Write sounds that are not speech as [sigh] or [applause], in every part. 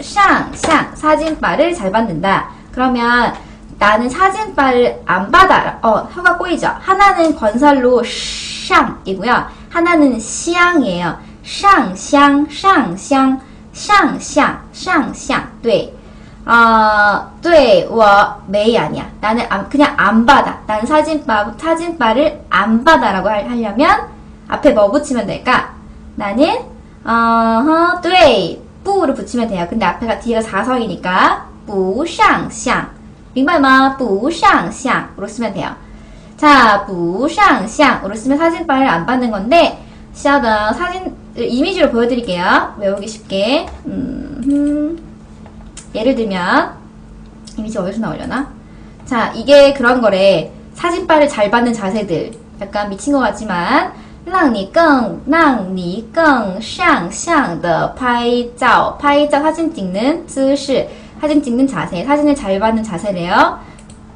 쌍쌍 사진빨을 잘 받는다. 그러면 나는 사진빨을 안 받아. 어, 혀가 꼬이죠. 하나는 건설로 쌍이고요. 하나는 쌍이에요. 쌍쌍 쌍쌍 쌍쌍 쌍쌍. 对. 어, 对,我没 아니야. 나는 안, 그냥 안 받아. 나는 사진빨 사진빨을 안 받아라고 하려면 앞에 뭐 붙이면 될까? 나는 어허, 对, 뿌를 붙이면 돼요. 근데 앞에가 뒤가 4석이니까 부상상 윙발마 부상상으로 쓰면 돼요. 자, 부상상으로 쓰면 사진빨을 안 받는 건데 시아더 사진 이미지로 보여드릴게요. 외우기 쉽게 음, 음. 예를 들면 이미지 어디서 나오려나? 자, 이게 그런 거래. 사진빨을 잘 받는 자세들. 약간 미친 것 같지만 让你更让你更上相的拍照拍照 사진 찍는 姿势 사진 찍는 자세 사진을 잘 받는 자세래요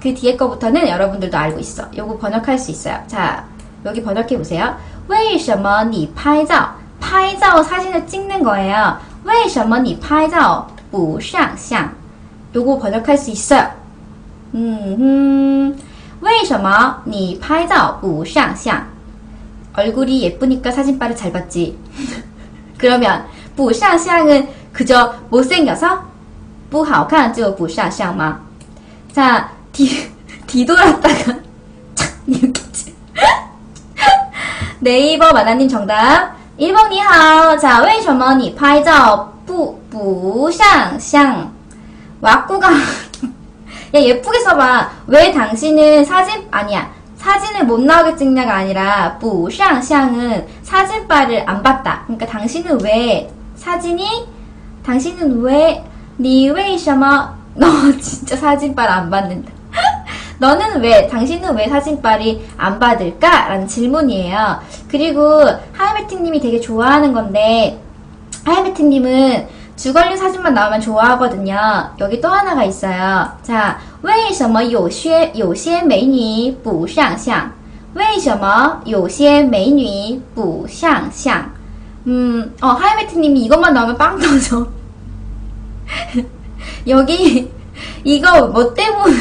그 뒤에 거부터는 여러분들도 알고 있어 요거 번역할 수 있어요 자 여기 번역해 보세요 为什么你拍照拍照 사진을 찍는 거예요 为什么你拍照不上相 요거 번역할 수 있어요 음, 为什么你拍照不上相 얼굴이 예쁘니까 사진빨을 잘 받지. 그러면 不上相은 그저 못생겨서 不好看就不上相吗? 자, 뒤, 뒤돌았다가 [laughs] 이렇게지. 네이버 마나님 정답. 1번 니하오. 자, 为什么你拍照不不上相? 왁구가 [laughs] 야 예쁘게 써봐. 왜 당신은 사진 아니야. 사진을 못나오게 찍냐가 아니라 부샹샹은 사진빨을 안 봤다. 그러니까 당신은 왜 사진이 당신은 왜 니웨이셔머 너 [laughs] 진짜 사진빨 안 받는다. [laughs] 너는 왜 당신은 왜 사진빨이 안 받을까? 라는 질문이에요. 그리고 하이베팅님이 되게 좋아하는 건데 하이베팅님은 주걸리 사진만 나오면 좋아하거든요. 여기 또 하나가 있어요. 자, 为什么有些有些美女不上相?为什么有些美女不上相? 음, 어, 하이메트님이 이것만 나오면 빵 터져. [laughs] 여기, 이거 뭐 때문에,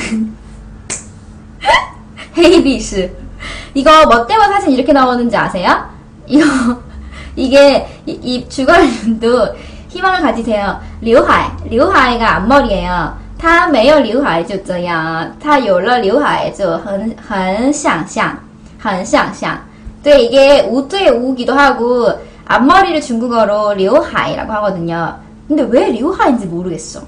[laughs] 헤이비스. 이거 뭐 때문에 사진 이렇게 나오는지 아세요? 이거, 이게, 이, 이 주걸리도 희망을 가지세요. 리우하이, 리우하이가 앞머리예요. 他没有刘海就这样他有了刘海就很很想象很想象对 이게 우투의 우기도 하고 앞머리를 중국어로 리우하이라고 하거든요. 근데 왜 리우하이인지 모르겠어.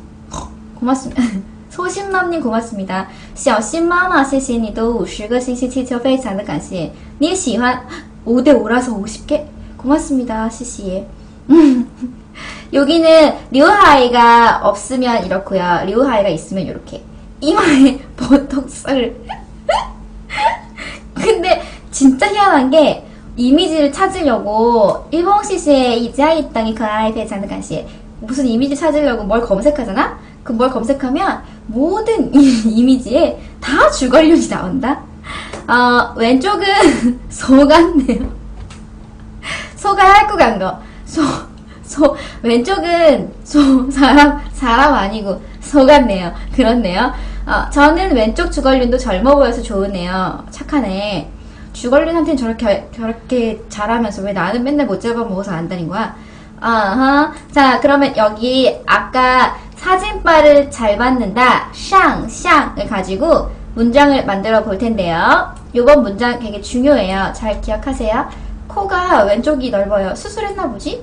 고맙습니다. [laughs] 소심맘님 고맙습니다. 小新妈妈谢谢你的 50个星期气球非常的感谢你也喜欢 5대5라서 50개 고맙습니다. 谢谢 [laughs] 여기는 리우하이가 없으면 이렇고요. 리우하이가 있으면 이렇게. 이마에 [laughs] 보톡스를. [laughs] 근데 진짜 희한한 게 이미지를 찾으려고 일본 시시에 이자이 땅이 그아이 배장드 간시 무슨 이미지 찾으려고 뭘 검색하잖아? 그 뭘 검색하면 모든 이, [laughs] 미지에 다 주걸륜이 나온다. 어, 왼쪽은 소 같네요. 소가 핥고 간 거. 소. 소 왼쪽은 소 사람 사람 아니고 소 같네요. 그렇네요. 어, 저는 왼쪽 주걸륜도 젊어 보여서 좋으네요. 착하네. 주걸륜한테는 저렇게 저렇게 잘하면서 왜 나는 맨날 못 잡아먹어서 안다는 거야? 아하. 자, 그러면 여기 아까 사진빨을 잘 받는다 샹 샹을 가지고 문장을 만들어 볼 텐데요. 이번 문장 되게 중요해요. 잘 기억하세요. 코가 왼쪽이 넓어요. 수술했나 보지?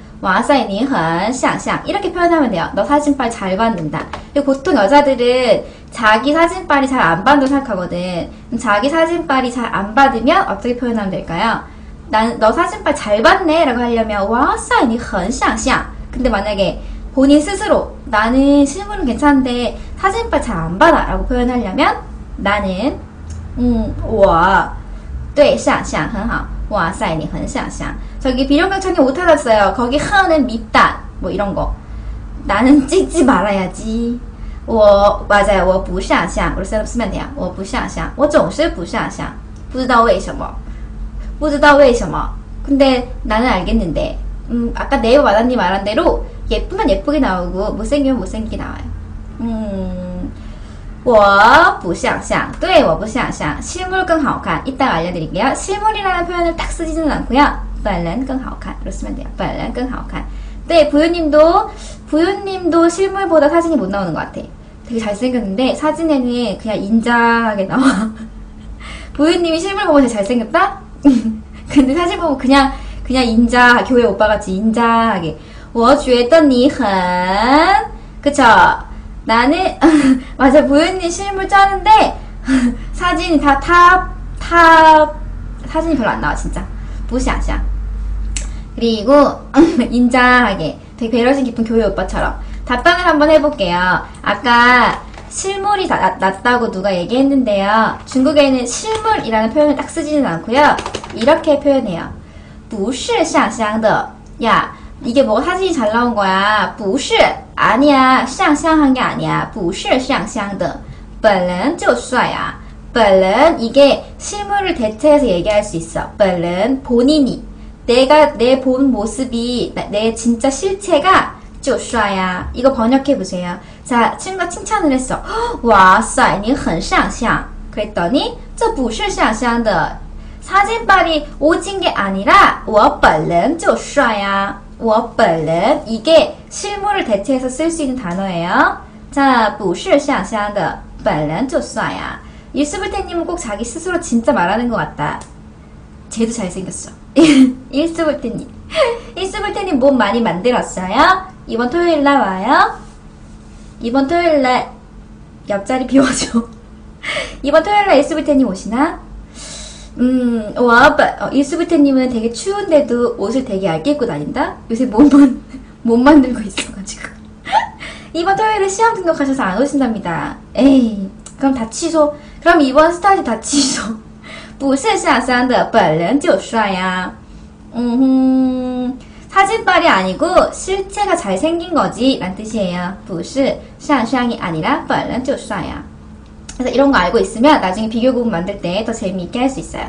와사이 니헌 샹샹 이렇게 표현하면 돼요. 너 사진빨 잘 받는다. 보통 여자들은 자기 사진빨이 잘 안 받는다고 생각하거든. 자기 사진빨이 잘 안 받으면 어떻게 표현하면 될까요? 난 너 사진빨 잘 받네 라고 하려면 와사이 니헌 샹샹 근데 만약에 본인 스스로 나는 실물은 괜찮은데 사진빨 잘 안 받아 라고 표현하려면 나는 음, 와, 对,想象很好. 와, 塞,你很想象. 저기 비룡경천이 오타 났어요. 거기 하는 밉다. 뭐 이런 거. 나는 [laughs] 찍지 말아야지. 我 맞아요. 我不想象. 우리 사람 쓰면 돼요. 我不想象.我总是不想象.不知道为什么.不知道为什么. 근데 나는 알겠는데. 음, 아까 네이버 마다님 말한 대로 예쁘면 예쁘게 나오고 못생기면 못생기게 나와요. 음, 我不想象. 对,我不想象. 실물 更好看. 이따 알려드릴게요. 실물이라는 표현을 딱 쓰지는 않고요. 本人更好看. 로 쓰면 돼요. 本人更好看. 네, 부유님도, 부유님도 실물보다 사진이 못 나오는 것 같아. 되게 잘생겼는데, 사진에는 그냥 인자하게 나와. [laughs] 부유님이 실물 보고 되게 잘생겼다? [laughs] 근데 사진 보고 그냥, 그냥 인자, 교회 오빠같이 인자하게. 我觉得你很, 그쵸? 나는, [laughs] 맞아, 부유님 실물 짜는데, 사진이 다 탑, 탑, 사진이 별로 안 나와, 진짜. 不想象. 그리고 [laughs] 인자하게 되게 배려심 깊은 교회 오빠처럼 답변을 한번 해볼게요. 아까 실물이 나, 낫다고 누가 얘기했는데요. 중국에는 실물이라는 표현을 딱 쓰지는 않고요. 이렇게 표현해요. 不是像香的. 야, 이게 뭐 사진이 잘 나온 거야. 不是 아니야. 像香한 게 아니야. 不是像香的.本人就帅啊. 本人 이게 실물을 대체해서 얘기할 수 있어. 本人 본인이 내가 내 본 모습이 나- 내 진짜 실체가 就帅呀. 이거 번역해 보세요. 자, 친구가 칭찬을 했어. 哇塞,你很像像. 그랬더니 这不是像像的. 사진빨이 오진 게 아니라 我本人就帅呀.我本人 이게 실물을 대체해서 쓸 수 있는 단어예요. 자, 不是像像的.本人就帅呀. 일스불태님은 꼭 자기 스스로 진짜 말하는 것 같다. 쟤도 잘생겼어. 일스불태님. 일스불태님 몸 많이 만들었어요? 이번 토요일 날 와요? 이번 토요일 날 옆자리 비워줘. 이번 토요일 날 일스불태님 오시나? 음, 와, 어, 일스불태님은 되게 추운데도 옷을 되게 얇게 입고 다닌다? 요새 몸만, [laughs] 못 만들고 있어가지고. 이번 토요일에 시험 등록하셔서 안 오신답니다. 에이, 그럼 다 취소. 그럼 이번 스타일 다 취소. 不是下山的本人就帅呀. 음, 사진빨이 아니고 실체가 잘생긴 거지 란 뜻이에요. 不是下山이 아니라 本人就帅呀. 그래서 이런 거 알고 있으면 나중에 비교 구분 만들 때 더 재미있게 할 수 있어요.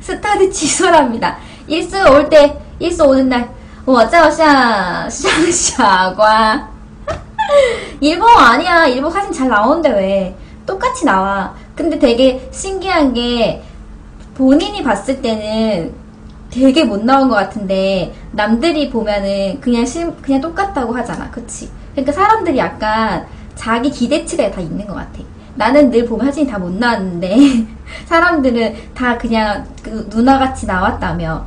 스타드 취소랍니다. 일수 올 때, 일수 오는 날, 我照相像傻瓜. 일본 아니야. 일본 사진 잘 나오는데 왜? 똑같이 나와. 근데 되게 신기한 게 본인이 봤을 때는 되게 못 나온 것 같은데 남들이 보면은 그냥 실, 그냥 똑같다고 하잖아. 그치? 그러니까 사람들이 약간 자기 기대치가 다 있는 것 같아. 나는 늘 보면 사진이 다 못 나왔는데 [laughs] 사람들은 다 그냥 그 누나같이 나왔다며